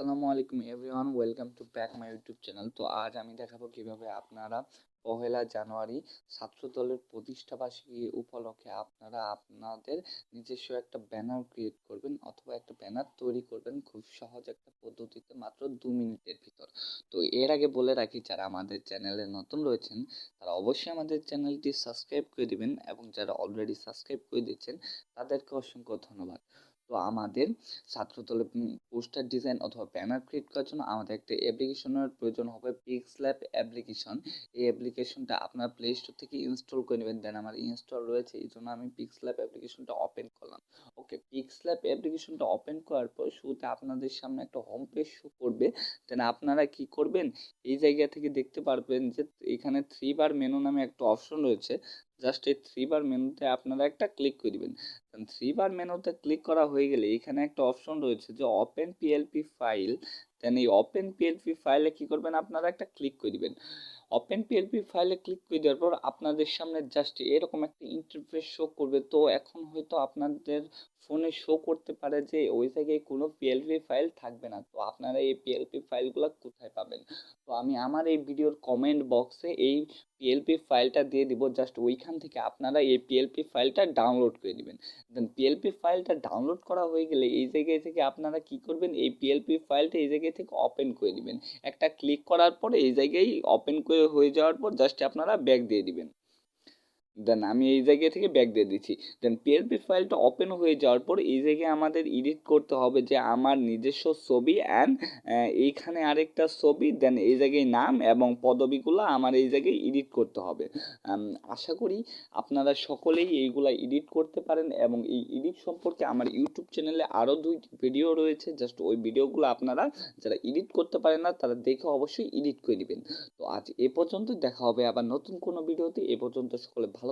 আসসালামু আলাইকুম everyone welcome to back my YouTube channel তো আজ আমি দেখাবো কীভাবে আপনারা পহেলা জানুয়ারি ছাত্র দলের প্রতিষ্ঠাবার্ষিকী উপলক্ষে আপনারা আপনাদের নিজস্ব একটা ব্যানার ক্রিয়েট করবেন অথবা একটা ব্যানার তৈরি করবেন খুব সহজ একটা পদ্ধতিতে মাত্র দু মিনিটের ভিতর। তো এর আগে বলে রাখি, যারা আমাদের চ্যানেলে নতুন রয়েছেন, তারা অবশ্যই আমাদের চ্যানেলটি সাবস্ক্রাইব করে দিবেন এবং যারা অলরেডি সাবস্ক্রাইব করে দিচ্ছেন তাদেরকে অসংখ্য ধন্যবাদ। তো আমাদের ছাত্রদলের পোস্টার ডিজাইন অথবা ব্যানার ক্রিয়েট করার জন্য আমাদের একটা অ্যাপ্লিকেশনের প্রয়োজন হবে পিক্সল্যাব অ্যাপ্লিকেশন এই অ্যাপ্লিকেশনটা আপনার প্লে স্টোর থেকে ইনস্টল করে নেবেন। দেন আমার ইনস্টল রয়েছে, এই জন্য আমি পিক্সল্যাব অ্যাপ্লিকেশনটা ওপেন করলাম। ওকে পিক্সল্যাব অ্যাপ্লিকেশনটা ওপেন করার পর শুরুতে আপনাদের সামনে একটা হোম পেজ শো করবে। দেন আপনারা কি করবেন? এই জায়গা থেকে দেখতে পারবেন যে এখানে থ্রি বার মেনু নামে একটা অপশন রয়েছে। জাস্ট এই থ্রি বার মেনুতে আপনারা একটা ক্লিক করে দিবেন। থ্রি বার মেনুতে ক্লিক করা হয়ে গেলে এখানে একটা অপশন রয়েছে যে ওপেন পিএলপি ফাইল দেন এই ওপেন পিএলপি ফাইলে কি করবেন? আপনারা একটা ক্লিক করে দিবেন। ওপেন পিএলপি ফাইলে ক্লিক করে দেওয়ার পর আপনাদের সামনে জাস্ট এরকম একটা ইন্টারফেস শো করবে। তো এখন হয়তো আপনাদের ফোনে শো করতে পারে যে ওই জায়গায় কোনো পিএলপি ফাইল থাকবে না। তো আপনারা এই পিএলপি ফাইলগুলো কোথায় পাবেন? তো আমি আমার এই ভিডিওর কমেন্ট বক্সে এই পিএলপি ফাইলটা দিয়ে দিব জাস্ট ওইখান থেকে আপনারা এই পিএলপি ফাইলটা ডাউনলোড করে নেবেন। দেন পিএলপি ফাইলটা ডাউনলোড করা হয়ে গেলে এই জায়গায় থেকে আপনারা কি করবেন, এই পিএলপি ফাইলটা এই জায়গায় থেকে ওপেন করে দিবেন একটা ক্লিক করার পর এই জায়গায় ওপেন করে হয়ে যাওয়ার পর জাস্ট আপনারা ব্যাক দিয়ে দিবেন। দেন আমি এই জায়গা থেকে ব্যাক দিয়ে দিচ্ছি। দেন পিএলপি ফাইলটা ওপেন হয়ে যাওয়ার পর এই জায়গায় আমাদের এডিট করতে হবে যে আমার নিজস্ব ছবি অ্যান্ড এইখানে আরেকটা ছবি দেন এই জায়গায় নাম এবং পদবিগুলো আমার এই জায়গায় এডিট করতে হবে। আশা করি আপনারা সকলেই এইগুলা এডিট করতে পারেন এবং এই এডিট সম্পর্কে আমার ইউটিউব চ্যানেলে আরও দুইটি ভিডিও রয়েছে। জাস্ট ওই ভিডিওগুলো আপনারা যারা এডিট করতে পারেন না, তারা দেখে অবশ্যই এডিট করে নেবেন। তো আজ এ পর্যন্ত দেখা হবে আবার নতুন কোনো ভিডিওতে এ পর্যন্ত সকলে ভালো